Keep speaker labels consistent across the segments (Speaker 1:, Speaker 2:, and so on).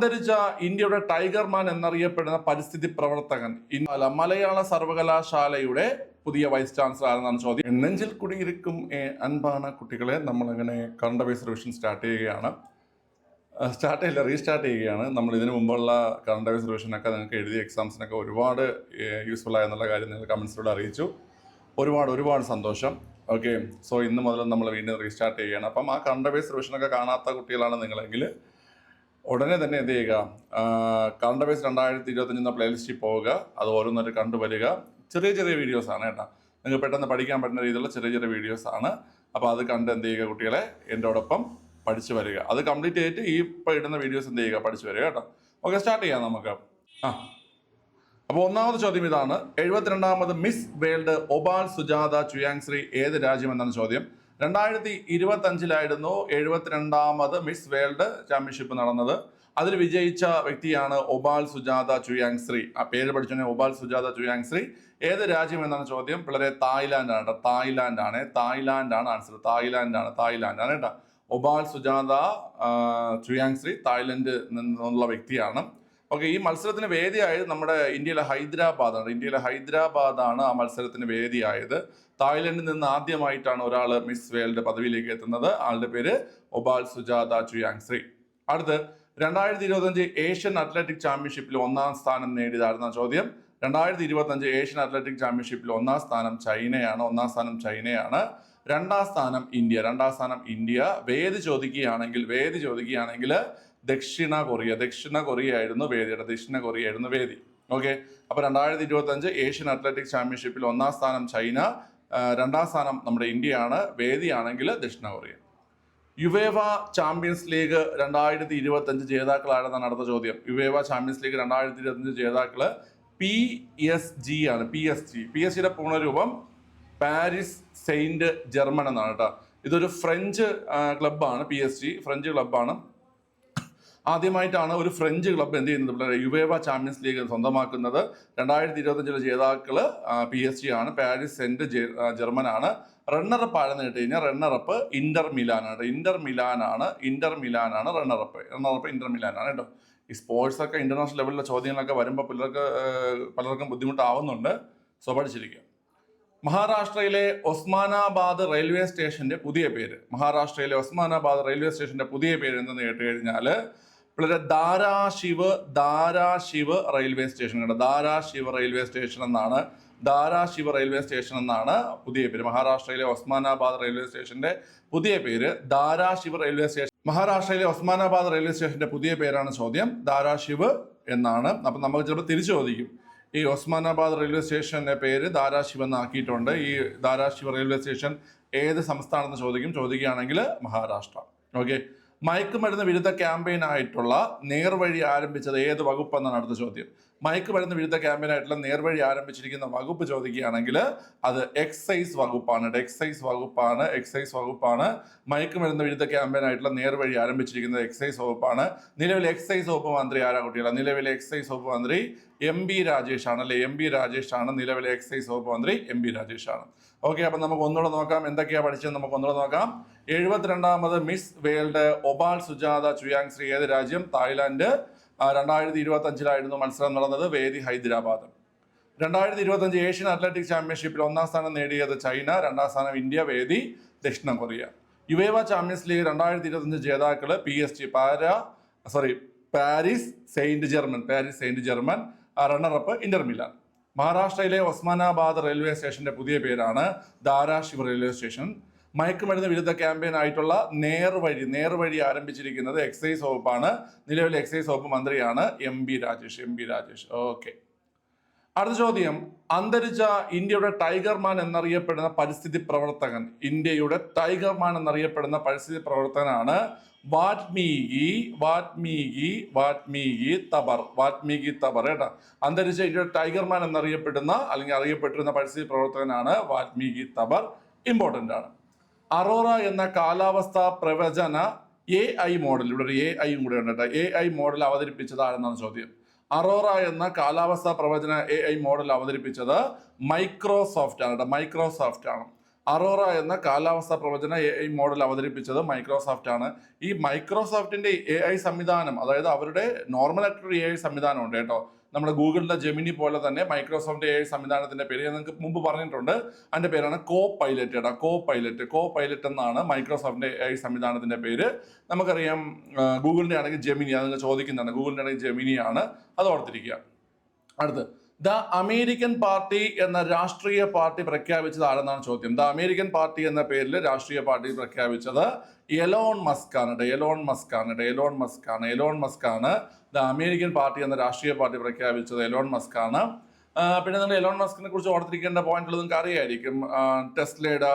Speaker 1: അന്തരിച്ച ഇന്ത്യയുടെ ടൈഗർമാൻ എന്നറിയപ്പെടുന്ന പരിസ്ഥിതി പ്രവർത്തകൻ. മലയാള സർവകലാശാലയുടെ പുതിയ വൈസ് ചാൻസലർ ആരെന്നാണ് ചോദ്യം നെഞ്ചിൽ കുടിയിരിക്കും അൻപാണ് കുട്ടികളെ. നമ്മളങ്ങനെ കറണ്ട് അഫയേഴ്സ് റിവിഷൻ സ്റ്റാർട്ട് ചെയ്യുകയാണ് സ്റ്റാർട്ട് ചെയ്യില്ല റീസ്റ്റാർട്ട് ചെയ്യുകയാണ്. നമ്മൾ ഇതിനു മുമ്പുള്ള കറണ്ട് അഫയർസ് റിവിഷനൊക്കെ നിങ്ങൾക്ക് എഴുതിയ എക്സാംസിനൊക്കെ ഒരുപാട് യൂസ്ഫുൾ ആയെന്നുള്ള കാര്യം നിങ്ങൾ കമൻസിലൂടെ അറിയിച്ചു. ഒരുപാട് ഒരുപാട് സന്തോഷം. ഓക്കെ സോ ഇന്ന് മുതൽ നമ്മൾ വീണ്ടും റീസ്റ്റാർട്ട് ചെയ്യുകയാണ്. അപ്പം ആ കറണ്ട് അഫയർസ് റിവിഷനൊക്കെ കാണാത്ത കുട്ടികളാണ് നിങ്ങളെങ്കിൽ ഉടനെ തന്നെ എന്ത് ചെയ്യുക? കറണ്ട് അഫയേഴ്സ് രണ്ടായിരത്തി ഇരുപത്തഞ്ച് എന്ന പ്ലേലിസ്റ്റിൽ പോവുക. അത് ഓരോന്നായിട്ട് കണ്ടുവരിക ചെറിയ ചെറിയ വീഡിയോസ് ആണ് കേട്ടോ. നിങ്ങൾക്ക് പെട്ടെന്ന് പഠിക്കാൻ പറ്റുന്ന രീതിയിലുള്ള ചെറിയ ചെറിയ വീഡിയോസ് ആണ്. അപ്പോൾ അത് കണ്ട് എന്ത് ചെയ്യുക കുട്ടികളെ? എന്റെയോടൊപ്പം പഠിച്ചു വരിക. അത് കംപ്ലീറ്റ് ചെയ്തിട്ട് ഈ ഇപ്പോൾ ഇടുന്ന വീഡിയോസ് എന്ത് ചെയ്യുക? പഠിച്ചു വരിക കേട്ടോ. ഓക്കെ സ്റ്റാർട്ട് ചെയ്യാം നമുക്ക്. ആ. അപ്പോൾ ഒന്നാമത് ചോദ്യം ഇതാണ്. എഴുപത്തിരണ്ടാമത് Miss World Opal Suchata Chuangsri ഏത് രാജ്യം എന്നാണ് ചോദ്യം? രണ്ടായിരത്തി ഇരുപത്തി അഞ്ചിലായിരുന്നു എഴുപത്തിരണ്ടാമത് മിസ് വേൾഡ് ചാമ്പ്യൻഷിപ്പ് നടന്നത്. അതിൽ വിജയിച്ച വ്യക്തിയാണ് ഒബാൽ സുജാത ചുയാങ് ശ്രീ ആ പേര് പഠിച്ചു ഒബാൽ സുജാത ചുയാങ് ശ്രീ ഏത് രാജ്യം എന്നാണ് ചോദ്യം? പിള്ളേരെ തായ്ലാന്റ് ആണ് തായ്ലാന്റ് ആണ് തായ്ലാന്റ് ആണ് ആൻസർ തായ്ലാന്റ് ആണ് തായ്ലാന്റ് ആണ് കേട്ടോ. Opal Suchata Chuangsri Thailand നിന്നുള്ള വ്യക്തിയാണ്. ഓക്കെ ഈ മത്സരത്തിന് വേദിയായത് നമ്മുടെ ഇന്ത്യയിലെ ഹൈദരാബാദാണ്. ഇന്ത്യയിലെ ഹൈദരാബാദാണ് ആ മത്സരത്തിന് വേദിയായത്. തായ്ലൻഡിൽ നിന്ന് ആദ്യമായിട്ടാണ് ഒരാൾ മിസ് വേൾഡ് പദവിയിലേക്ക് എത്തുന്നത്. ആളുടെ പേര് ഒബാൽ സുജാത ചുയാങ്ശ്രീ അടുത്ത് രണ്ടായിരത്തി ഇരുപത്തഞ്ച് ഏഷ്യൻ അത്ലറ്റിക് ചാമ്പ്യൻഷിപ്പിൽ ഒന്നാം സ്ഥാനം നേടിയതായിരുന്ന ചോദ്യം. രണ്ടായിരത്തി ഇരുപത്തഞ്ച് ഏഷ്യൻ അത്ലറ്റിക് ചാമ്പ്യൻഷിപ്പിൽ ഒന്നാം സ്ഥാനം ചൈനയാണ് ഒന്നാം സ്ഥാനം ചൈനയാണ്. രണ്ടാം സ്ഥാനം ഇന്ത്യ രണ്ടാം സ്ഥാനം ഇന്ത്യ. വേദി ചോദിക്കുകയാണെങ്കിൽ വേദി ചോദിക്കുകയാണെങ്കിൽ ദക്ഷിണ കൊറിയ ദക്ഷിണ കൊറിയ ആയിരുന്നു വേദിയുടെ ദക്ഷിണ കൊറിയ ആയിരുന്നു വേദി. ഓക്കെ? അപ്പൊ രണ്ടായിരത്തി ഇരുപത്തി അഞ്ച് ഏഷ്യൻ അത്ലറ്റിക് ചാമ്പ്യൻഷിപ്പിൽ ഒന്നാം സ്ഥാനം ചൈന രണ്ടാം സ്ഥാനം നമ്മുടെ ഇന്ത്യയാണ്. വേദിയാണെങ്കിൽ ദക്ഷിണ കൊറിയ യുവേവ ചാമ്പ്യൻസ് ലീഗ് രണ്ടായിരത്തി ഇരുപത്തി അഞ്ച് ജേതാക്കളാണെന്നാണ് അടുത്ത ചോദ്യം. യുവേവ ചാമ്പ്യൻസ് ലീഗ് രണ്ടായിരത്തി ഇരുപത്തഞ്ച് ജേതാക്കൾ പി എസ് ജി ആണ് P S G P S ജിയുടെ പൂർണരൂപം പാരീസ് സെയിന്റ് ജർമ്മൻ എന്നാണ് കേട്ടോ. ഇതൊരു ഫ്രഞ്ച് ക്ലബ്ബാണ് പി എസ് ജി ഫ്രഞ്ച് ക്ലബ്ബാണ്. ആദ്യമായിട്ടാണ് ഒരു ഫ്രഞ്ച് ക്ലബ്ബ് എന്ത് ചെയ്യുന്നത്? യുവേവ ചാമ്പ്യൻസ് ലീഗ് സ്വന്തമാക്കുന്നത്. രണ്ടായിരത്തി ഇരുപത്തഞ്ചിലെ ജേതാക്കൾ പി എസ് ജി ആണ്. പാരീസ് സെന്റ് ജർമ്മനാണ്. റണ്ണറപ്പ് ആണെന്ന് കേട്ട് കഴിഞ്ഞാൽ റണ്ണറപ്പ് ഇന്റർ മിലാനാണ് ഇന്റർ മിലാനാണ് Inter മിലാനാണ് runner up runner up inter മിലാനാണ് കേട്ടോ. ഈ സ്പോർട്സ് ഒക്കെ ഇന്റർനാഷണൽ ലെവലിലെ ചോദ്യങ്ങളൊക്കെ വരുമ്പോൾ പിള്ളേർക്ക് പലർക്കും ബുദ്ധിമുട്ടാവുന്നുണ്ട്. സോ പഠിച്ചിരിക്കുക മഹാരാഷ്ട്രയിലെ ഒസ്മാനാബാദ് റെയിൽവേ സ്റ്റേഷന്റെ പുതിയ പേര്. മഹാരാഷ്ട്രയിലെ ഒസ്മാനാബാദ് റെയിൽവേ സ്റ്റേഷന്റെ പുതിയ പേര് എന്തെന്ന് കേട്ട് കഴിഞ്ഞാൽ പിള്ളേരെ ധാരാശിവ് ധാരാശിവ് റെയിൽവേ സ്റ്റേഷൻ കേട്ടോ ധാരാശിവ് റെയിൽവേ സ്റ്റേഷൻ എന്നാണ് ധാരാശിവ് റെയിൽവേ സ്റ്റേഷൻ എന്നാണ് പുതിയ പേര്. മഹാരാഷ്ട്രയിലെ ഒസ്മാനാബാദ് റെയിൽവേ സ്റ്റേഷന്റെ പുതിയ പേര് ധാരാശിവ് റെയിൽവേ സ്റ്റേഷൻ. മഹാരാഷ്ട്രയിലെ ഒസ്മാനാബാദ് റെയിൽവേ സ്റ്റേഷന്റെ പുതിയ പേരാണ് ചോദ്യം ധാരാശിവ് എന്നാണ്. അപ്പം നമുക്ക് ചിലപ്പോൾ തിരിച്ചു ചോദിക്കും ഈ ഒസ്മാനാബാദ് റെയിൽവേ സ്റ്റേഷന്റെ പേര് ധാരാശിവ് എന്നാക്കിയിട്ടുണ്ട്. ഈ ധാരാശിവ് റെയിൽവേ സ്റ്റേഷൻ ഏത് സംസ്ഥാനത്ത് ചോദിക്കും? ചോദിക്കുകയാണെങ്കിൽ മഹാരാഷ്ട്ര. ഓക്കെ? മയക്കുമരുന്ന് വിരുദ്ധ ക്യാമ്പയിൻ ആയിട്ടുള്ള നേർവഴി ആരംഭിച്ചത് ഏത് വകുപ്പെന്നാണ് അടുത്ത ചോദ്യം. മയക്കുമരുന്ന് വിരുദ്ധ ക്യാമ്പയിനായിട്ടുള്ള നേർവഴി ആരംഭിച്ചിരിക്കുന്ന വകുപ്പ് ചോദിക്കുകയാണെങ്കിൽ അത് എക്സൈസ് വകുപ്പാണ് എക്സൈസ് വകുപ്പാണ് എക്സൈസ് വകുപ്പാണ്. മയക്കുമരുന്ന് വിരുദ്ധ ക്യാമ്പയിനായിട്ടുള്ള നേർവഴി ആരംഭിച്ചിരിക്കുന്നത് എക്സൈസ് വകുപ്പാണ്. നിലവിലെ എക്സൈസ് വകുപ്പ് മന്ത്രി ആരാ കുട്ടികളാണ് നിലവിലെ എക്സൈസ് വകുപ്പ് മന്ത്രി എം ബി രാജേഷ് ആണ് അല്ലെ? എം ബി രാജേഷ് ആണ് നിലവിലെ എക്സൈസ് വകുപ്പ് മന്ത്രി എം ബി രാജേഷ് ആണ് ഓക്കെ അപ്പം നമുക്ക് ഒന്നുകൂടെ നോക്കാം. എന്തൊക്കെയാണ് പഠിച്ചത് നമുക്ക് ഒന്നുകൂടെ നോക്കാം. എഴുപത്തിരണ്ടാമത് Miss World Opal Suchata Chuangsri ഏത് രാജ്യം? തായ്ലാന്റ് രണ്ടായിരത്തി ഇരുപത്തി അഞ്ചിലായിരുന്നു മത്സരം നടന്നത് വേദി ഹൈദരാബാദ്. രണ്ടായിരത്തി ഇരുപത്തഞ്ച് ഏഷ്യൻ അത്ലറ്റിക് ചാമ്പ്യൻഷിപ്പിൽ ഒന്നാം സ്ഥാനം നേടിയത് ചൈന രണ്ടാം സ്ഥാനം ഇന്ത്യ വേദി ദക്ഷിണ കൊറിയ. യുവേവ ചാമ്പ്യൻസ് ലീഗ് രണ്ടായിരത്തി ഇരുപത്തഞ്ച് ജേതാക്കൾ പി എസ് ജി പാര sorry Paris Saint Germain Paris Saint Germain runner up Inter Milan. മഹാരാഷ്ട്രയിലെ ഒസ്മാനാബാദ് റെയിൽവേ സ്റ്റേഷന്റെ പുതിയ പേരാണ് ധാരാശിവ് റെയിൽവേ സ്റ്റേഷൻ. മയക്കുമരുന്ന് വിരുദ്ധ ക്യാമ്പയിൻ ആയിട്ടുള്ള നേർവഴി നേർവഴി ആരംഭിച്ചിരിക്കുന്നത് എക്സൈസ് വകുപ്പാണ്. നിലവിലെ എക്സൈസ് വകുപ്പ് മന്ത്രിയാണ് M B Rajesh M B Rajesh. Okay. അടുത്ത ചോദ്യം. അന്തരിച്ച ഇന്ത്യയുടെ ടൈഗർമാൻ എന്നറിയപ്പെടുന്ന പരിസ്ഥിതി പ്രവർത്തകൻ ഇന്ത്യയുടെ ടൈഗർമാൻ എന്നറിയപ്പെടുന്ന പരിസ്ഥിതി പ്രവർത്തകനാണ് വാത്മീകി വാത്മീകി വാത്മീകി തബർ വാത്മീകി തബർ കേട്ടോ. അന്തരിച്ച ഇന്ത്യയുടെ ടൈഗർമാൻ എന്നറിയപ്പെടുന്ന അല്ലെങ്കിൽ അറിയപ്പെട്ടിരുന്ന പരിസ്ഥിതി പ്രവർത്തകനാണ് വാത്മീകി തബർ. ഇമ്പോർട്ടന്റ് ആണ്. അറോറ എന്ന കാലാവസ്ഥ പ്രവചന എ ഐ മോഡൽ ഇവിടെ ഒരു എ ഐയും കൂടെ ഉണ്ട് കേട്ടോ. എ ഐ മോഡൽ അവതരിപ്പിച്ചതാണെന്നാണ് ചോദ്യം. അറോറ എന്ന കാലാവസ്ഥാ പ്രവചന എ ഐ മോഡൽ അവതരിപ്പിച്ചത് മൈക്രോസോഫ്റ്റ് ആണ് കേട്ടോ. മൈക്രോസോഫ്റ്റ് ആണ്. അറോറ എന്ന കാലാവസ്ഥാ പ്രവചന എ ഐ മോഡൽ അവതരിപ്പിച്ചത് മൈക്രോസോഫ്റ്റ് ആണ്. ഈ മൈക്രോസോഫ്റ്റിന്റെ എ ഐ സംവിധാനം അതായത് അവരുടെ നോർമൽ ആയിട്ടൊരു എ ഐ സംവിധാനം ഉണ്ട് കേട്ടോ. നമ്മുടെ ഗൂഗിളിന്റെ ജെമിനി പോലെ തന്നെ മൈക്രോസോഫ്റ്റ് എ സംവിധാനത്തിന്റെ പേര് ഞാൻ നിങ്ങൾക്ക് മുമ്പ് പറഞ്ഞിട്ടുണ്ട്. അതിന്റെ പേരാണ് കോ പൈലറ്റ് കേട്ടോ കോ പൈലറ്റ് കോ പൈലറ്റ് എന്നാണ് മൈക്രോസോഫ്റ്റിന്റെ എ സംവിധാനത്തിന്റെ പേര്. നമുക്കറിയാം ഗൂഗിളിന്റെ ആണെങ്കിൽ ജെമിനി അത് ചോദിക്കുന്നതാണ്. ഗൂഗിളിന്റെ ആണെങ്കിൽ ജെമിനിയാണ്. അത് ഓർത്തിരിക്കുക. അടുത്ത് ദ അമേരിക്കൻ പാർട്ടി എന്ന രാഷ്ട്രീയ പാർട്ടി പ്രഖ്യാപിച്ചത് ആരെന്നാണ് ചോദ്യം? ദ അമേരിക്കൻ പാർട്ടി എന്ന പേരിൽ രാഷ്ട്രീയ പാർട്ടി പ്രഖ്യാപിച്ചത് എലോൺ മസ്ക് ആണ് മസ്കാണ് മസ്ക് ആണ് എലോൺ മസ്ക് ആണ് എലോൺ മസ്ക് ആണ് ദ അമേരിക്കൻ പാർട്ടി എന്ന രാഷ്ട്രീയ പാർട്ടി പ്രഖ്യാപിച്ചത് എലോൺ മസ്ക് ആണ് പിന്നെ നിങ്ങൾ എലോൺ മസ്കിനെ കുറിച്ച് ഓർത്തിരിക്കേണ്ട പോയിന്റുകൾ നിങ്ങൾക്ക് അറിയായിരിക്കും. ടെസ്ലയുടെ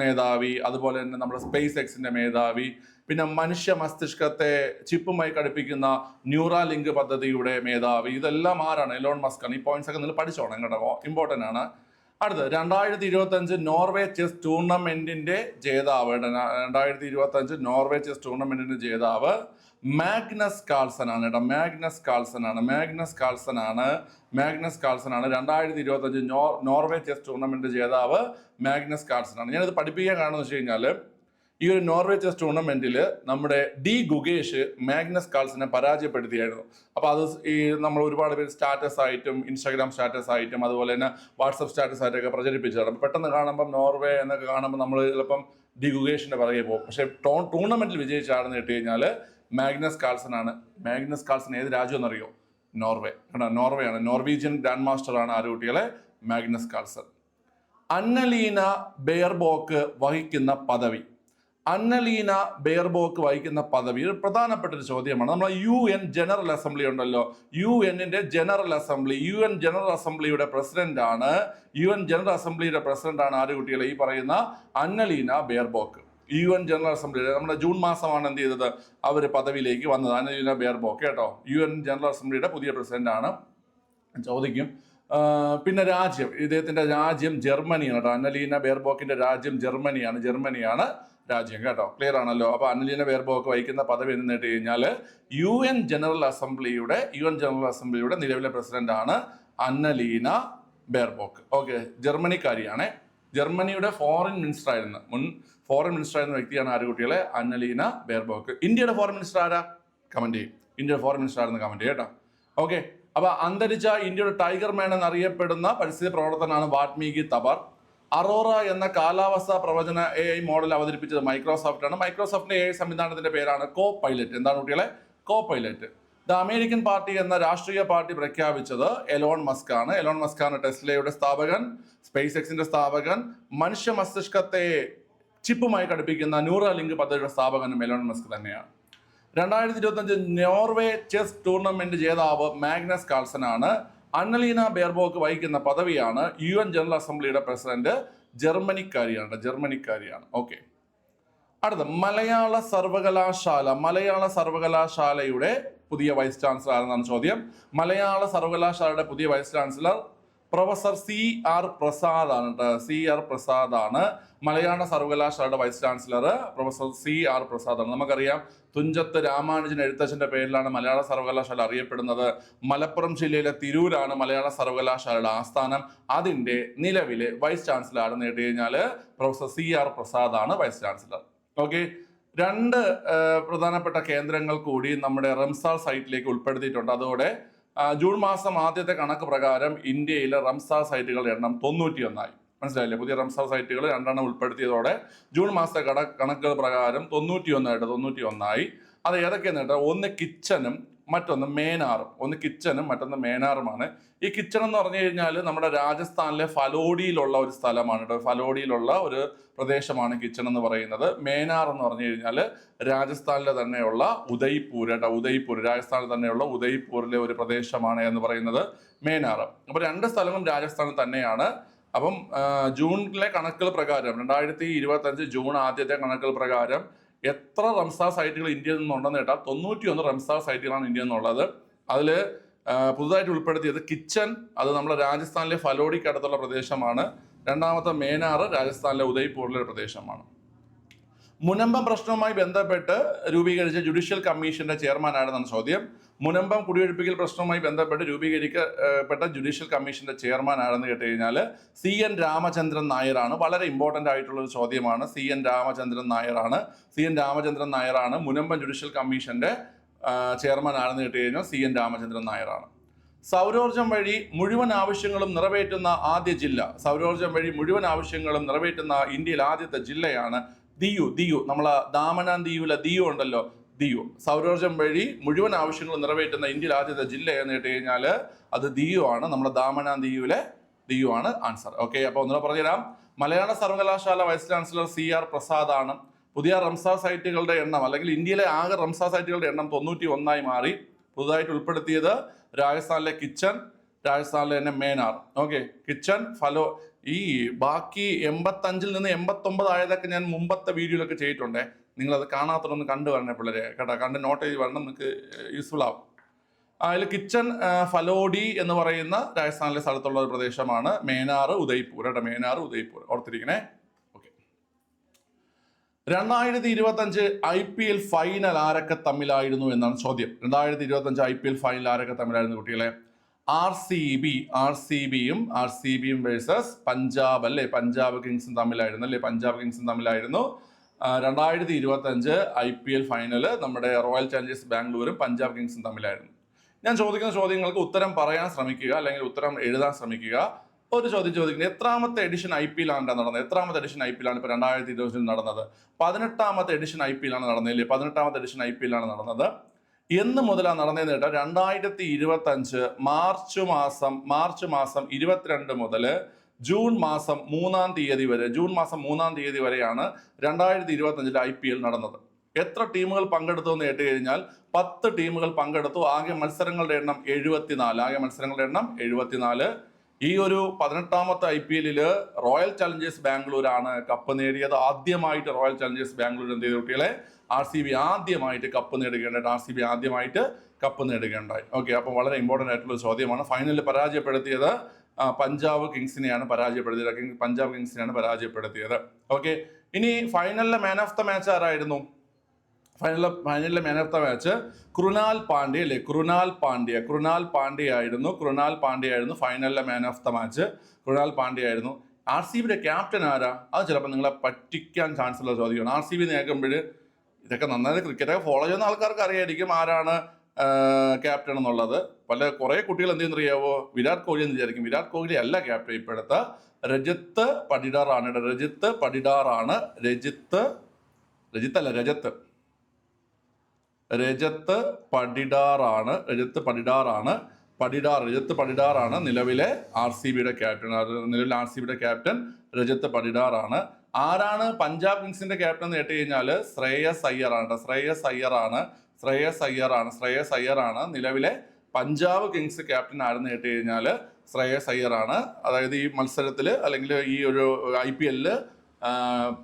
Speaker 1: മേധാവി അതുപോലെ തന്നെ നമ്മുടെ സ്പേസ് എക്സിന്റെ മേധാവി പിന്നെ മനുഷ്യ മസ്തിഷ്കത്തെ ചിപ്പുമായി ഘടിപ്പിക്കുന്ന ന്യൂറാലിങ്ക് പദ്ധതിയുടെ മേധാവി. ഇതെല്ലാം ആരാണ് എലോൺ മസ്ക് ആണ് ഈ പോയിന്റ്സ് ഒക്കെ നിങ്ങൾ പഠിച്ചോണം കേട്ടോ. ഇമ്പോർട്ടന്റ് ആണ്. അടുത്ത് രണ്ടായിരത്തി ഇരുപത്തി അഞ്ച് നോർവേ ചെസ് ടൂർണമെന്റിന്റെ ജേതാവ്. രണ്ടായിരത്തി ഇരുപത്തി അഞ്ച് നോർവേ ചെസ് ടൂർണമെന്റിന്റെ ജേതാവ് മാഗ്നസ് കാൾസൺ ആണ് കേട്ടോ. മാഗ്നസ് കാൾസൺ ആണ്. മാഗ്നസ് കാൾസൺ ആണ്. മാഗ്നസ് കാൾസൺ ആണ്. രണ്ടായിരത്തി ഇരുപത്തി അഞ്ച് നോർവേ ചെസ് ടൂർണമെന്റ് ജേതാവ് മാഗ്നസ് കാൾസൺ ആണ്. ഞാനിത് പഠിപ്പിക്കാൻ കാരണം എന്ന് വെച്ച് കഴിഞ്ഞാൽ ഈ ഒരു നോർവേ ചെസ് ടൂർണമെന്റിൽ നമ്മുടെ ഡി ഗുഗേഷ് മാഗ്നസ് കാൾസിനെ പരാജയപ്പെടുത്തിയായിരുന്നു. അപ്പോൾ അത് ഈ നമ്മൾ ഒരുപാട് പേര് സ്റ്റാറ്റസ് ആയിട്ടും ഇൻസ്റ്റാഗ്രാം സ്റ്റാറ്റസ് ആയിട്ടും അതുപോലെ തന്നെ വാട്സപ്പ് സ്റ്റാറ്റസ് ആയിട്ടൊക്കെ പ്രചരിപ്പിച്ചതാണ്. അപ്പോൾ പെട്ടെന്ന് കാണുമ്പോൾ നോർവേ എന്നൊക്കെ കാണുമ്പോൾ നമ്മൾ ചിലപ്പം ഡി ഗുഗേഷിന്റെ പുറകെ പോകും. പക്ഷേ ടൂർണമെന്റിൽ വിജയിച്ചാണെന്ന് കേട്ട് കഴിഞ്ഞാൽ മാഗ്നസ് കാൾസൺ ആണ്. മാഗ്നസ് കാൾസൺ ഏത് രാജ്യം എന്നറിയോ? നോർവേ. കേട്ടോ നോർവേ ആണ് നോർവീജിയൻ ഗ്രാൻഡ് മാസ്റ്റർ ആണ് ആര് കുട്ടികളെ മാഗ്നസ് കാൾസൺ അന്നലീന ബെയർബോക്ക് വഹിക്കുന്ന പദവി. അന്നലീന ബെയർബോക്ക് വഹിക്കുന്ന പദവി ഒരു പ്രധാനപ്പെട്ട ഒരു ചോദ്യമാണ്. നമ്മൾ യു എൻ ജനറൽ അസംബ്ലി ഉണ്ടല്ലോ. യു എന്നിന്റെ general assembly U N general അസംബ്ലിയുടെ president ആണ് യു എൻ ജനറൽ അസംബ്ലിയുടെ പ്രസിഡന്റ് ആണ് ആര് കുട്ടികളെ? ഈ പറയുന്ന Annalena Baerbock. U N general അസംബ്ലിയിൽ നമ്മുടെ ജൂൺ മാസമാണ് എന്ത് ചെയ്തത്? അവർ പദവിയിലേക്ക് വന്നത്. അനലീന ബെയർബോക്ക് കേട്ടോ. യു എൻ ജനറൽ അസംബ്ലിയുടെ പുതിയ പ്രസിഡന്റാണ് ചോദിക്കും. പിന്നെ രാജ്യം. ഇദ്ദേഹത്തിന്റെ രാജ്യം ജർമ്മനിയാണ് കേട്ടോ. അനലീന ബെയർബോക്കിന്റെ രാജ്യം ജർമ്മനിയാണ്. ജർമ്മനിയാണ് രാജ്യം കേട്ടോ. ക്ലിയർ ആണല്ലോ. അപ്പോൾ അനലീന ബെയർബോക്ക് വഹിക്കുന്ന പദവി എന്ന് നേട്ട് കഴിഞ്ഞാൽ യു എൻ ജനറൽ അസംബ്ലിയുടെ യു എൻ ജനറൽ അസംബ്ലിയുടെ നിലവിലെ പ്രസിഡന്റ് ആണ് അന്നലീന ബെയർബോക്ക് ഓക്കെ ജർമ്മനിക്കാരിയാണ്. ജർമ്മനിയുടെ ഫോറിൻ മിനിസ്റ്റർ ആയിരുന്നു. മുൻ ഫോറിൻ മിനിസ്റ്റർ ആയിരുന്ന വ്യക്തിയാണ് ആര് കുട്ടികളെ? അന്നലീന ബേർബോക്ക്. ഇന്ത്യയുടെ ഫോറിൻ മിനിസ്റ്റർ ആരാ? കമന്റ് ചെയ്യും. ഇന്ത്യയുടെ ഫോറിൻ മിനിസ്റ്റർ ആയിരുന്നു കമന്റ് ചെയ്യട്ടോ ഓക്കെ അപ്പൊ അന്തരിച്ച ഇന്ത്യയുടെ ടൈഗർ മാൻ എന്നറിയപ്പെടുന്ന പരിസ്ഥിതി പ്രവർത്തനമാണ് വാത്മീകി തബർ അറോറ എന്ന കാലാവസ്ഥാ പ്രവചന എ ഐ മോഡൽ അവതരിപ്പിച്ചത് മൈക്രോസോഫ്റ്റ് ആണ്. മൈക്രോസോഫ്റ്റിന്റെ എ ഐ സംവിധാനത്തിന്റെ പേരാണ് കോ പൈലറ്റ് എന്താണ് കുട്ടികളെ? Copilot the American party എന്ന രാഷ്ട്രീയ പാർട്ടി പ്രഖ്യാപിച്ചത് എലോൺ മസ്ക് ആണ്. എലോൺ മസ്ക് ആണ് ടെസ്ലയുടെ സ്ഥാപകൻ സ്പേസ് എക്സിന്റെ സ്ഥാപകൻ മനുഷ്യ മസ്തിഷ്കത്തെ ചിപ്പുമായി ഘടിപ്പിക്കുന്ന ന്യൂറാലിങ്ക് പദ്ധതിയുടെ സ്ഥാപകനും എലോൺ മസ്ക് തന്നെയാണ്. രണ്ടായിരത്തി ഇരുപത്തഞ്ച് നോർവേ ചെസ് ടൂർണമെന്റ് ജേതാവ് മാഗ്നസ് കാൾസൺ ആണ് അന്നലീന ബെയർബോക്ക് വഹിക്കുന്ന പദവിയാണ് യു എൻ ജനറൽ അസംബ്ലിയുടെ പ്രസിഡന്റ് ജർമ്മനിക്കാരിയാണ് ജർമ്മനിക്കാരിയാണ്. ഓക്കെ. അടുത്ത മലയാള സർവകലാശാല മലയാള സർവകലാശാലയുടെ പുതിയ വൈസ് ചാൻസലർ ആരെന്നാണ് ചോദ്യം? മലയാള സർവകലാശാലയുടെ പുതിയ vice chancellor professor C R Prasad ആണ് കേട്ടോ സി ആർ പ്രസാദ് ആണ് മലയാള സർവകലാശാലയുടെ vice chancellor professor C R Prasad ആണ് നമുക്കറിയാം തുഞ്ചത്ത് രാമാനുജൻ എഴുത്തച്ഛന്റെ പേരിലാണ് മലയാള സർവകലാശാല അറിയപ്പെടുന്നത്. മലപ്പുറം ജില്ലയിലെ തിരൂരാണ് മലയാള സർവകലാശാലയുടെ ആസ്ഥാനം. അതിന്റെ നിലവിലെ വൈസ് ചാൻസലർ ആണ് കഴിഞ്ഞാൽ പ്രൊഫസർ സി ആർ പ്രസാദ് ആണ് വൈസ് ചാൻസലർ ഓക്കെ രണ്ട് പ്രധാനപ്പെട്ട കേന്ദ്രങ്ങൾ കൂടി നമ്മുടെ റംസാർ സൈറ്റിലേക്ക് ഉൾപ്പെടുത്തിയിട്ടുണ്ട്. അതോടെ ജൂൺ മാസം ആദ്യത്തെ കണക്ക് പ്രകാരം ഇന്ത്യയിലെ റംസാർ സൈറ്റുകളുടെ എണ്ണം തൊണ്ണൂറ്റി ഒന്നായി മനസ്സിലായില്ലേ? പുതിയ റംസാർ സൈറ്റുകൾ രണ്ടെണ്ണം ഉൾപ്പെടുത്തിയതോടെ ജൂൺ മാസത്തെ കണ കണക്കുകൾ പ്രകാരം തൊണ്ണൂറ്റി ഒന്നായിട്ട് തൊണ്ണൂറ്റി ഒന്നായി അത് ഏതൊക്കെയാണെന്ന് കേട്ടോ? ഒന്ന് കിച്ചനും മറ്റൊന്ന് മേനാറും ഒന്ന് കിച്ചനും മറ്റൊന്ന് മേനാറുമാണ്. ഈ കിച്ചൺ എന്ന് പറഞ്ഞു കഴിഞ്ഞാൽ നമ്മുടെ രാജസ്ഥാനിലെ ഫലോഡിയിലുള്ള ഒരു സ്ഥലമാണ് കേട്ടോ. ഫലോഡിയിലുള്ള ഒരു പ്രദേശമാണ് കിച്ചൺ എന്ന് പറയുന്നത്. മേനാർ എന്ന് പറഞ്ഞു കഴിഞ്ഞാൽ രാജസ്ഥാനിലെ തന്നെയുള്ള ഉദയ്പൂർ കേട്ടോ ഉദയ്പൂർ രാജസ്ഥാനിൽ തന്നെയുള്ള ഉദയ്പൂരിലെ ഒരു പ്രദേശമാണ് എന്ന് പറയുന്നത് മേനാർ അപ്പോൾ രണ്ട് സ്ഥലങ്ങളും രാജസ്ഥാനിൽ തന്നെയാണ്. അപ്പം ജൂണിലെ കണക്കുകൾ പ്രകാരം രണ്ടായിരത്തി ഇരുപത്തി അഞ്ച് ജൂൺ ആദ്യത്തെ കണക്കുകൾ പ്രകാരം എത്ര റംസാർ സൈറ്റുകൾ ഇന്ത്യയിൽ നിന്നുണ്ടെന്ന് കേട്ടാൽ തൊണ്ണൂറ്റി ഒന്ന് റംസാർ സൈറ്റുകളാണ് ഇന്ത്യയിൽ നിന്നുള്ളത്. അതിൽ പുതുതായിട്ട് ഉൾപ്പെടുത്തിയത് കിച്ചൻ അത് നമ്മുടെ രാജസ്ഥാനിലെ ഫലോഡിക്ക് അടുത്തുള്ള പ്രദേശമാണ്. രണ്ടാമത്തെ മേനാറ് രാജസ്ഥാനിലെ ഉദയ്പൂരിലെ ഒരു പ്രദേശമാണ്. മുനമ്പം പ്രശ്നവുമായി ബന്ധപ്പെട്ട് രൂപീകരിച്ച ജുഡീഷ്യൽ കമ്മീഷന്റെ ചെയർമാനായിരുന്നു ചോദ്യം. മുനമ്പം കുടിയൊഴിപ്പിക്കൽ പ്രശ്നവുമായി ബന്ധപ്പെട്ട് രൂപീകരിക്കപ്പെട്ട ജുഡീഷ്യൽ കമ്മീഷന്റെ ചെയർമാൻ ആണെന്ന് കേട്ട് കഴിഞ്ഞാൽ സി എൻ രാമചന്ദ്രൻ നായരാണ്. വളരെ ഇമ്പോർട്ടന്റ് ആയിട്ടുള്ള ഒരു ചോദ്യമാണ്. സി എൻ രാമചന്ദ്രൻ നായരാണ്. സി എൻ രാമചന്ദ്രൻ നായരാണ് മുനമ്പം ജുഡീഷ്യൽ കമ്മീഷന്റെ ചെയർമാൻ ആണെന്ന് കേട്ട് കഴിഞ്ഞാൽ സി എൻ രാമചന്ദ്രൻ നായരാണ്. സൗരോർജം വഴി മുഴുവൻ ആവശ്യങ്ങളും നിറവേറ്റുന്ന ആദ്യ ജില്ല സൗരോർജം വഴി മുഴുവൻ ആവശ്യങ്ങളും നിറവേറ്റുന്ന ഇന്ത്യയിൽ ആദ്യത്തെ ജില്ലയാണ് ദിയു. ദിയു. നമ്മളെ ദാമനാൻ ദിയുവിലെ ദിയു ഉണ്ടല്ലോ. ദിയു. സൗരോർജം വഴി മുഴുവൻ ആവശ്യങ്ങളും നിറവേറ്റുന്ന ഇന്ത്യയിൽ ആദ്യത്തെ ജില്ല എന്ന് കേട്ട് കഴിഞ്ഞാൽ അത് ദിയു ആണ്. നമ്മുടെ ദാമന ദിയുവിലെ ദിയു ആണ് ആൻസർ. ഓക്കെ അപ്പോൾ ഒന്നുകൂടെ പറഞ്ഞുതരാം. Malayala Sarvakalasala vice chancellor C R Prasad ആണ് പുതിയ റംസാർ സൈറ്റുകളുടെ എണ്ണം അല്ലെങ്കിൽ ഇന്ത്യയിലെ ആകെ റംസാർ സൈറ്റുകളുടെ എണ്ണം തൊണ്ണൂറ്റി ഒന്നായി മാറി. പുതുതായിട്ട് ഉൾപ്പെടുത്തിയത് രാജസ്ഥാനിലെ കിച്ചൺ രാജസ്ഥാനിലെ തന്നെ മേനാർ. ഓക്കെ കിച്ചൺ ഫലോ ഈ ബാക്കി എൺപത്തഞ്ചിൽ നിന്ന് എൺപത്തൊമ്പത് ആയതൊക്കെ ഞാൻ മുമ്പത്തെ വീഡിയോയിലൊക്കെ ചെയ്തിട്ടുണ്ടേ. നിങ്ങളത് കാണാത്തതൊന്ന് കണ്ടു വരണേ പിള്ളേരെ കേട്ടോ. കണ്ട് നോട്ട് ചെയ്ത് വരണം നിങ്ങൾക്ക് യൂസ്ഫുൾ ആവും. അതിൽ കിച്ചൺ ഫലോഡി എന്ന് പറയുന്ന രാജസ്ഥാനിലെ സ്ഥലത്തുള്ള ഒരു പ്രദേശമാണ്. മേനാർ ഉദയ്പൂർ. കേട്ടോ മേനാർ ഉദയ്പൂർ. ഓർത്തിരിക്കണേ? ഓക്കെ. രണ്ടായിരത്തി ഇരുപത്തഞ്ച് ഐ പി എൽ ഫൈനൽ ആരൊക്കെ തമ്മിലായിരുന്നു എന്നാണ് ചോദ്യം. രണ്ടായിരത്തി ഇരുപത്തഞ്ച് ഐ പി എൽ ഫൈനൽ ആരൊക്കെ തമ്മിലായിരുന്നു കുട്ടികളെ? R C B R C ബിയും ആർ സി ബിയും വേഴ്സസ് പഞ്ചാബ് അല്ലേ? പഞ്ചാബ് കിങ്സും തമ്മിലായിരുന്നു അല്ലേ? പഞ്ചാബ് കിങ്സും തമ്മിലായിരുന്നു. രണ്ടായിരത്തി ഇരുപത്തഞ്ച് ഐ പി എൽ ഫൈനൽ നമ്മുടെ റോയൽ ചാലഞ്ചേഴ്സ് ബാംഗ്ലൂരും പഞ്ചാബ് കിങ്സും തമ്മിലായിരുന്നു. ഞാൻ ചോദിക്കുന്ന ചോദ്യങ്ങൾക്ക് ഉത്തരം പറയാൻ ശ്രമിക്കുക അല്ലെങ്കിൽ ഉത്തരം എഴുതാൻ ശ്രമിക്കുക. ഒരു ചോദ്യം ചോദിക്കുന്നത് എത്രാമത്തെ എഡിഷൻ ഐ പി എല്ലാണ് നടന്നത്? എത്രാമത്തെ എഡിഷൻ ഐ പി എല്ലാണ് ഇപ്പോൾ രണ്ടായിരത്തി ഇരുപതിൽ നടന്നത്? പതിനെട്ടാമത്തെ എഡിഷൻ ഐ പി എല്ലാണ് നടന്നില്ലേ പതിനെട്ടാമത്തെ എഡിഷൻ ഐ പി എല്ലാണ് നടന്നത്. എന്ന് മുതലാണ് നടന്നതെന്ന് കേട്ടാൽ രണ്ടായിരത്തി ഇരുപത്തി അഞ്ച് മാർച്ച് മാസം മാർച്ച് മാസം ഇരുപത്തിരണ്ട് മുതൽ ജൂൺ മാസം മൂന്നാം തീയതി വരെ ജൂൺ മാസം മൂന്നാം തീയതി വരെയാണ് രണ്ടായിരത്തി ഇരുപത്തി അഞ്ചിൽ ഐ പി എൽ നടന്നത്. എത്ര ടീമുകൾ പങ്കെടുത്തു എന്ന് കേട്ട് കഴിഞ്ഞാൽ പത്ത് ടീമുകൾ പങ്കെടുത്തു. ആകെ മത്സരങ്ങളുടെ എണ്ണം എഴുപത്തിനാല്. ആകെ മത്സരങ്ങളുടെ എണ്ണം എഴുപത്തിനാല്. ഈ ഒരു പതിനെട്ടാമത്തെ ഐ പി എല്ലിൽ റോയൽ ചലഞ്ചേഴ്സ് ബാംഗ്ലൂരാണ് കപ്പ് നേടിയത്. ആദ്യമായിട്ട് റോയൽ ചലഞ്ചേഴ്സ് ബാംഗ്ലൂർ എന്ത് ചെയ്തു കുട്ടികളെ? ആർ സി ബി ആദ്യമായിട്ട് കപ്പ് നേടുകയുണ്ടായി. ആർ സി ബി ആദ്യമായിട്ട് കപ്പ് നേടുകയുണ്ടായി. ഓക്കെ അപ്പോൾ വളരെ ഇമ്പോർട്ടന്റ് ആയിട്ടുള്ള ചോദ്യമാണ്. ഫൈനലിൽ പരാജയപ്പെടുത്തിയത് പഞ്ചാബ് കിങ്സിനെയാണ് പരാജയപ്പെടുത്തിയത്. പഞ്ചാബ് കിങ്സിനെയാണ് പരാജയപ്പെടുത്തിയത്. ഓക്കെ ഇനി ഫൈനലിലെ മാൻ ഓഫ് ദ മാച്ച് ആരായിരുന്നു? ഫൈനലിലെ ഫൈനലിലെ man of the match Krunal Pandya അല്ലേ? കൃണാൽ പാണ്ഡ്യ. കൃണാൽ പാണ്ഡ്യ ആയിരുന്നു. കൃണാൽ പാണ്ഡ്യ ആയിരുന്നു ഫൈനലിലെ man of the match Krunal Pandya ആയിരുന്നു. ആർ സി ബിയുടെ ക്യാപ്റ്റൻ ആരാ? അത് ചിലപ്പോൾ നിങ്ങളെ പറ്റിക്കാൻ ചാൻസ് ഉള്ള ചോദ്യമാണ്. ആർ സി ബി നേക്കുമ്പോൾ ഇതൊക്കെ നന്നായി ക്രിക്കറ്റൊക്കെ ഫോളോ ചെയ്യുന്ന ആൾക്കാർക്ക് അറിയായിരിക്കും ആരാണ് ക്യാപ്റ്റൻ എന്നുള്ളത്. പല കുറേ കുട്ടികൾ എന്ത് ചെയ്യുന്നറിയാവോ? വിരാട് കോഹ്ലി എന്ന് വിചാരിക്കും. വിരാട് കോഹ്ലി അല്ല ക്യാപ്റ്റൻ ഇപ്പോഴത്തെ. രജിത്ത് പടിഡാറാണ് രജിത്ത് പടിഡാറാണ് രജിത്ത് രജിത്ത് അല്ല രജത്ത്. രജത്ത് പടിഡാറാണ് രജത്ത് പടിഡാറാണ് പടിഡാർ രജത്ത് പടിഡാറാണ് നിലവിലെ ആർ സി ബിയുടെ ക്യാപ്റ്റൻ നിലവിലെ ആർ സി ബിയുടെ ക്യാപ്റ്റൻ രജത്ത് പടിഡാറാണ് ആരാണ് പഞ്ചാബ് കിങ്സിന്റെ ക്യാപ്റ്റൻ എന്ന് കേട്ട് കഴിഞ്ഞാൽ ശ്രേയസ് അയ്യറാണ്. ശ്രേയസ് അയ്യറാണ് ശ്രേയസ് അയ്യറാണ്. ശ്രേയസ് അയ്യറാണ് നിലവിലെ പഞ്ചാബ് കിങ്സ് ക്യാപ്റ്റൻ ആരെന്ന് കേട്ട് കഴിഞ്ഞാൽ ശ്രേയസ് അയ്യറാണ്. അതായത് ഈ മത്സരത്തിൽ അല്ലെങ്കിൽ ഈ ഒരു ഐ പി എല്ലിൽ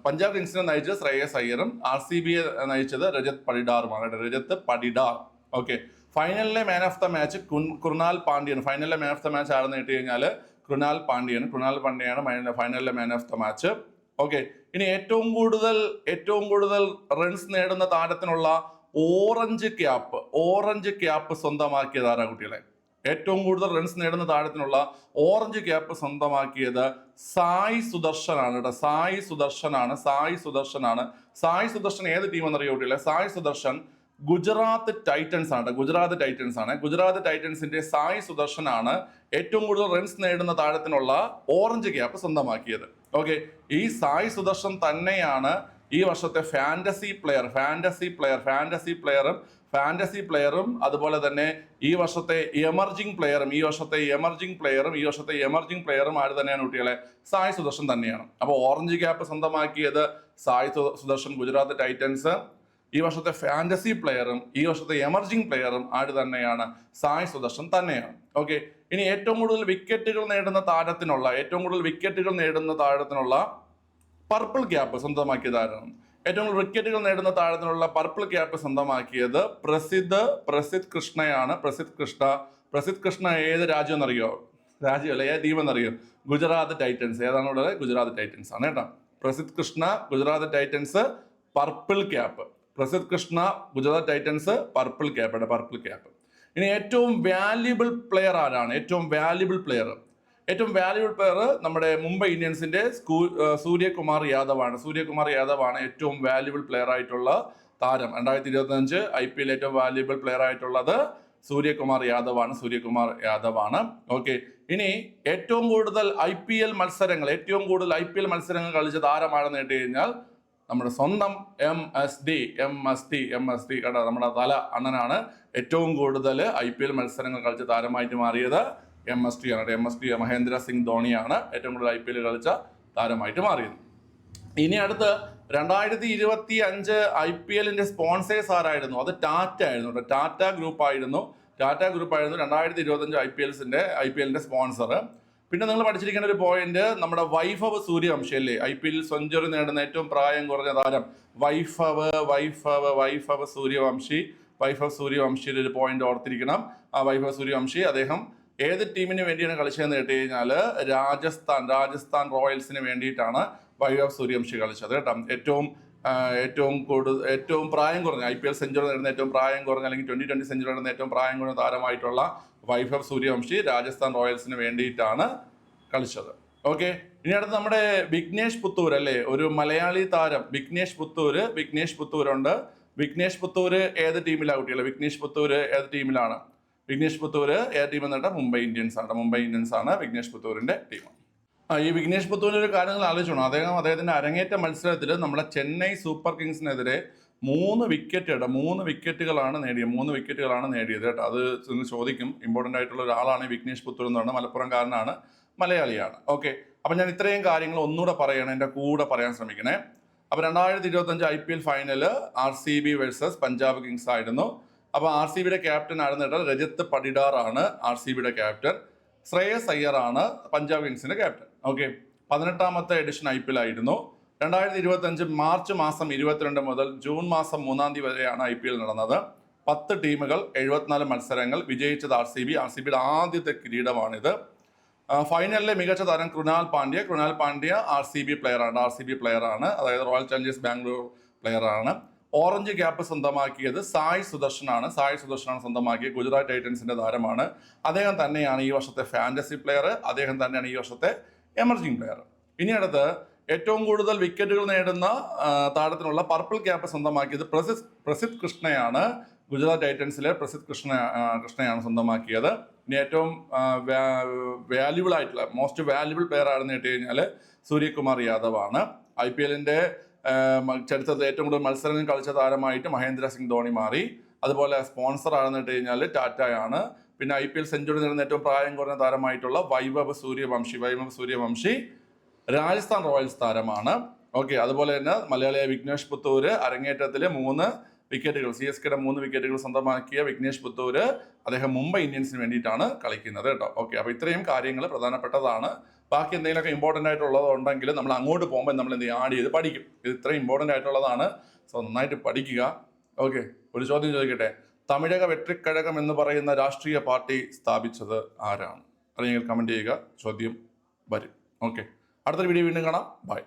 Speaker 1: പഞ്ചാബ് കിങ്സിനെ നയിച്ചത് ശ്രേയസ് അയ്യറും ആർ സി ബിയെ നയിച്ചത് രജത് പടിഡാറുമാണ് Rajat Patidar okay. ഫൈനലിലെ man of the match Krunal Pandyan ഫൈനലിലെ man of the match ആരെന്ന് കേട്ട് കഴിഞ്ഞാൽ കൃണാൽ പാണ്ഡ്യൻ കൃണാൽ പാണ്ഡ്യയാണ് ഫൈനലിലെ man of the match okay. ഇനി ഏറ്റവും കൂടുതൽ ഏറ്റവും കൂടുതൽ റൺസ് നേടുന്ന താരത്തിനുള്ള ഓറഞ്ച് ക്യാപ്പ് ഓറഞ്ച് ക്യാപ്പ് സ്വന്തമാക്കിയത് ആരാ കുട്ടികളെ. ഏറ്റവും കൂടുതൽ റൺസ് നേടുന്ന താരത്തിനുള്ള ഓറഞ്ച് ക്യാപ്പ് സ്വന്തമാക്കിയത് സായി സുദർശനാണ് കേട്ടോ. സായി സുദർശനാണ് സായി സുദർശനാണ്. സായി സുദർശൻ ഏത് ടീം എന്നറിയോ കുട്ടികളെ? സായി സുദർശൻ ഗുജറാത്ത് ടൈറ്റൻസ് ആണ് ഗുജറാത്ത് ടൈറ്റൻസ് ആണ്. ഗുജറാത്ത് ടൈറ്റൻസിന്റെ സായി സുദർശനാണ് ഏറ്റവും കൂടുതൽ റൺസ് നേടുന്ന താരത്തിനുള്ള ഓറഞ്ച് ക്യാപ്പ് സ്വന്തമാക്കിയത്. ഓക്കെ ഈ സായി സുദർശൻ തന്നെയാണ് ഈ വർഷത്തെ fantasy player fantasy player fantasy പ്ലെയറും fantasy പ്ലെയറും അതുപോലെ തന്നെ ഈ വർഷത്തെ എമർജിംഗ് പ്ലെയറും ഈ വർഷത്തെ എമർജിംഗ് പ്ലെയറും ഈ വർഷത്തെ എമർജിംഗ് പ്ലെയറും ആര് തന്നെയാണ് കുട്ടികളെ? സായി സുദർശൻ തന്നെയാണ്. അപ്പോൾ ഓറഞ്ച് ക്യാപ്പ് സ്വന്തമാക്കിയത് സായ് സുദർശൻ ഗുജറാത്ത് ടൈറ്റൻസ് ഈ വർഷത്തെ ഫാന്റസി പ്ലെയറും ഈ വർഷത്തെ എമർജിംഗ് പ്ലെയറും ആര് തന്നെയാണ്? സായ് സുദർശൻ തന്നെയാണ്. ഓക്കെ ഇനി ഏറ്റവും കൂടുതൽ വിക്കറ്റുകൾ നേടുന്ന താരത്തിനുള്ള ഏറ്റവും കൂടുതൽ വിക്കറ്റുകൾ നേടുന്ന താരത്തിനുള്ള പർപ്പിൾ ക്യാപ്പ് സ്വന്തമാക്കിയത് ആരാണ് ഏറ്റവും കൂടുതൽ വിക്കറ്റുകൾ നേടുന്ന താരത്തിനുള്ള പർപ്പിൾ ക്യാപ്പ് സ്വന്തമാക്കിയത് പ്രസിദ്ധ് പ്രസിദ്ധ് കൃഷ്ണയാണ്. പ്രസിദ്ധ് കൃഷ്ണ പ്രസിദ്ധ് കൃഷ്ണ ഏത് രാജ്യം എന്നറിയോ? രാജ്യമല്ല ഏത് ടീം എന്നറിയോ? ഗുജറാത്ത് ടൈറ്റൻസ് ഏതാണ് ഉള്ളത്? ഗുജറാത്ത് ടൈറ്റൻസ് ആണ് കേട്ടോ. Prasidh Krishna Gujarat Titans purple cap Prasidh Krishna Gujarat Titans purple cap purple cap ഇനി ഏറ്റവും വാല്യുബിൾ പ്ലെയർ ആരാണ്? ഏറ്റവും വാല്യുബിൾ പ്ലെയർ ഏറ്റവും വാല്യൂബിൾ പ്ലെയർ നമ്മുടെ മുംബൈ ഇന്ത്യൻസിന്റെ സൂര്യകുമാർ യാദവാണ്. സൂര്യകുമാർ യാദവാണ് ഏറ്റവും വാല്യൂബിൾ പ്ലെയർ ആയിട്ടുള്ള താരം. രണ്ടായിരത്തി ഇരുപത്തഞ്ച് ഐ പി എൽ ഏറ്റവും വാല്യൂബിൾ പ്ലെയർ ആയിട്ടുള്ളത് സൂര്യകുമാർ യാദവാണ്. സൂര്യകുമാർ യാദവാണ്. ഓക്കെ ഇനി ഏറ്റവും കൂടുതൽ ഐ പി എൽ മത്സരങ്ങൾ ഏറ്റവും കൂടുതൽ ഐ പി എൽ മത്സരങ്ങൾ കളിച്ച താരമാണെന്ന് കേട്ട് കഴിഞ്ഞാൽ നമ്മുടെ സ്വന്തം M S D M S D M S D കേട്ടോ നമ്മുടെ തല അണ്ണനാണ് ഏറ്റവും കൂടുതൽ ഐ പി എൽ മത്സരങ്ങൾ കളിച്ച താരമായിട്ട് മാറിയത് എം എസ് ടി ആണ് M S T Mahendra Singh ധോണിയാണ് ഏറ്റവും കൂടുതൽ ഐ പി എൽ കളിച്ച താരമായിട്ട് മാറിയത്. ഇനി അടുത്ത് രണ്ടായിരത്തി ഇരുപത്തി അഞ്ച് ഐ പി എല്ലിന്റെ സ്പോൺസേഴ്സ് ആരായിരുന്നു? അത് ടാറ്റ ആയിരുന്നു ടാറ്റ ഗ്രൂപ്പ് ആയിരുന്നു. ടാറ്റ ഗ്രൂപ്പ് ആയിരുന്നു രണ്ടായിരത്തി ഇരുപത്തി അഞ്ച് ഐ പി എൽസിന്റെ ഐ പി എല്ലിന്റെ സ്പോൺസർ പിന്നെ നിങ്ങൾ പഠിച്ചിരിക്കേണ്ട ഒരു പോയിന്റ് നമ്മുടെ വൈഭവ് സൂര്യവംശി അല്ലേ ഐ പി എൽ സെഞ്ചുറി നേടുന്ന ഏറ്റവും പ്രായം കുറഞ്ഞ താരം. വൈഭവ് വൈഭവ് വൈഭവ് സൂര്യവംശി. വൈഭവ് സൂര്യവംശിയുടെ ഒരു പോയിന്റ് ഓർത്തിരിക്കണം. ആ വൈഭവ് സൂര്യവംശി അദ്ദേഹം ഏത് ടീമിന് വേണ്ടിയാണ് കളിച്ചതെന്ന് കേട്ട് കഴിഞ്ഞാൽ രാജസ്ഥാൻ രാജസ്ഥാൻ റോയൽസിന് വേണ്ടിയിട്ടാണ് ഓഫ് സൂര്യവംശി കളിച്ചത് കേട്ടോ. ഏറ്റവും ഏറ്റവും കൂടുതൽ ഏറ്റവും പ്രായം കുറഞ്ഞ ഐ പി എൽ സെഞ്ചുറി നേടുന്ന ഏറ്റവും പ്രായം കുറഞ്ഞ അല്ലെങ്കിൽ ട്വന്റി ട്വന്റി സെഞ്ചുറി നേടുന്ന ഏറ്റവും പ്രായം കുറഞ്ഞ താരമായിട്ടുള്ള വൈഭവ് സൂര്യവംശി രാജസ്ഥാൻ റോയൽസിന് വേണ്ടിയിട്ടാണ് കളിച്ചത്. ഓക്കെ ഇനി അടുത്ത് നമ്മുടെ വിഘ്നേഷ് പുത്തൂർ അല്ലേ? ഒരു മലയാളി താരം വിഘ്നേഷ് പുത്തൂര് വിഘ്നേഷ് പുത്തൂരുണ്ട്. വിഘ്നേഷ് പുത്തൂര് ഏത് ടീമിലാണ് കുട്ടികൾ വിഘ്നേഷ് പുത്തൂര് ഏത് ടീമിലാണ് വിഘ്നേഷ് പുത്തൂർ ഏ ടീം എന്നിട്ട് മുംബൈ ഇന്ത്യൻസ് ആണ്. മുംബൈ ഇന്ത്യൻസ് ആണ് വിഘ്നേഷ് പുത്തൂരിന്റെ ടീം. ഈ വിഘ്നേഷ് പുത്തൂരിന്റെ ഒരു കാര്യങ്ങൾ ആലോചിച്ചോണം? അദ്ദേഹം അദ്ദേഹത്തിന്റെ അരങ്ങേറ്റ മത്സരത്തിൽ നമ്മളെ ചെന്നൈ സൂപ്പർ കിങ്സിനെതിരെ മൂന്ന് വിക്കറ്റ് കേട്ടോ മൂന്ന് വിക്കറ്റുകളാണ് നേടിയത് മൂന്ന് വിക്കറ്റുകളാണ് നേടിയത് കേട്ടോ. അത് നിങ്ങൾ ചോദിക്കും. ഇമ്പോർട്ടന്റ് ആയിട്ടുള്ള ഒരാളാണ് വിഘ്നേഷ് പുത്തൂർ എന്ന് പറഞ്ഞാൽ മലപ്പുറംകാരനാണ് മലയാളിയാണ്. ഓക്കെ അപ്പം ഞാൻ ഇത്രയും കാര്യങ്ങൾ ഒന്നുകൂടെ പറയണം എന്റെ കൂടെ പറയാൻ ശ്രമിക്കണേ. അപ്പോൾ രണ്ടായിരത്തി ഇരുപത്തഞ്ച് I P L final R C B versus Punjab Kings ആയിരുന്നു. അപ്പോൾ ആർ സി ബിയുടെ ക്യാപ്റ്റൻ ആയിരുന്നിട്ട് രജത് ആണ് ആർ സി ബിയുടെ ക്യാപ്റ്റൻ ശ്രേയസ് അയ്യർ ആണ് പഞ്ചാബ് കിങ്സിന്റെ ക്യാപ്റ്റൻ ഓക്കെ പതിനെട്ടാമത്തെ എഡിഷൻ ഐ പി എൽ ആയിരുന്നു. രണ്ടായിരത്തി ഇരുപത്തഞ്ച് മാർച്ച് മാസം ഇരുപത്തിരണ്ട് മുതൽ ജൂൺ മാസം മൂന്നാം തീയതി വരെയാണ് ഐ പി എൽ നടന്നത്. പത്ത് ടീമുകൾ എഴുപത്തിനാല് മത്സരങ്ങൾ വിജയിച്ചത് R C B. R C ബിയുടെ ആദ്യത്തെ കിരീടമാണിത്. ഫൈനലിലെ മികച്ച താരം Krunal Pandya. Krunal Pandya R C B പ്ലെയറാണ് ആർ സി ബി പ്ലെയറാണ് അതായത് റോയൽ ചലഞ്ചേഴ്സ് ബാംഗ്ലൂർ പ്ലെയറാണ് ഓറഞ്ച് ക്യാപ്പ് സ്വന്തമാക്കിയത് സായ് സുദർശനാണ്. സായ് സുദർശനാണ് സ്വന്തമാക്കിയ ഗുജറാത്ത് ടൈറ്റൻസിന്റെ താരമാണ്. അദ്ദേഹം തന്നെയാണ് ഈ വർഷത്തെ ഫാന്റസി പ്ലെയർ അദ്ദേഹം തന്നെയാണ് ഈ വർഷത്തെ എമർജിംഗ് പ്ലെയർ ഇനി അടുത്ത് ഏറ്റവും കൂടുതൽ വിക്കറ്റുകൾ നേടുന്ന താരത്തിനുള്ള പർപ്പിൾ ക്യാപ്പ് സ്വന്തമാക്കിയത് പ്രസിദ് പ്രസിദ് കൃഷ്ണയാണ്. ഗുജറാത്ത് ടൈറ്റൻസിലെ പ്രസിദ് കൃഷ്ണ കൃഷ്ണയാണ് സ്വന്തമാക്കിയത്. ഇനി ഏറ്റവും വാല്യുബിൾ ആയിട്ടുള്ള മോസ്റ്റ് വാല്യുബിൾ പ്ലെയർ ആണെന്ന് കേട്ട് കഴിഞ്ഞാൽ സൂര്യകുമാർ യാദവ് ആണ് ഐ പി എല്ലിന്റെ ചരിത്രത്തിൽ ഏറ്റവും കൂടുതൽ മത്സരങ്ങൾ കളിച്ച താരമായിട്ട് മഹേന്ദ്ര സിംഗ് ധോണി മാറി. അതുപോലെ സ്പോൺസർ ആണെന്ന് കഴിഞ്ഞാൽ ടാറ്റയാണ്. പിന്നെ ഐ പി എൽ സെഞ്ചുറി നേടുന്ന ഏറ്റവും പ്രായം കുറഞ്ഞ താരമായിട്ടുള്ള വൈഭവ് സൂര്യവംശി വൈഭവ് സൂര്യവംശി രാജസ്ഥാൻ റോയൽസ് താരമാണ്. ഓക്കെ അതുപോലെ തന്നെ മലയാളിയായ വിഘ്നേഷ് പുത്തൂര് അരങ്ങേറ്റത്തിലെ മൂന്ന് വിക്കറ്റുകൾ സി എസ് കെയുടെ മൂന്ന് വിക്കറ്റുകൾ സ്വന്തമാക്കിയ വിഘ്നേഷ് പുത്തൂര് അദ്ദേഹം മുംബൈ ഇന്ത്യൻസിന് വേണ്ടിയിട്ടാണ് കളിക്കുന്നത് കേട്ടോ. ഓക്കെ അപ്പോൾ ഇത്രയും കാര്യങ്ങൾ പ്രധാനപ്പെട്ടതാണ്. ബാക്കി എന്തെങ്കിലുമൊക്കെ ഇമ്പോർട്ടന്റ് ആയിട്ടുള്ളത് ഉണ്ടെങ്കിൽ നമ്മൾ അങ്ങോട്ട് പോകുമ്പോൾ നമ്മൾ എന്ത് ആഡ് ചെയ്ത് പഠിക്കും. ഇത് ഇത്രയും ഇമ്പോർട്ടന്റ് ആയിട്ടുള്ളതാണ്. സോ നന്നായിട്ട് പഠിക്കുക. ഓക്കെ ഒരു ചോദ്യം ചോദിക്കട്ടെ? തമിഴക വെട്രിക്കഴകം എന്ന് പറയുന്ന രാഷ്ട്രീയ പാർട്ടി സ്ഥാപിച്ചത് ആരാണ്? അല്ലെങ്കിൽ കമന്റ് ചെയ്യുക. ചോദ്യം വരും. ഓക്കെ അടുത്തൊരു വീഡിയോ വീണ്ടും കാണാം. ബൈ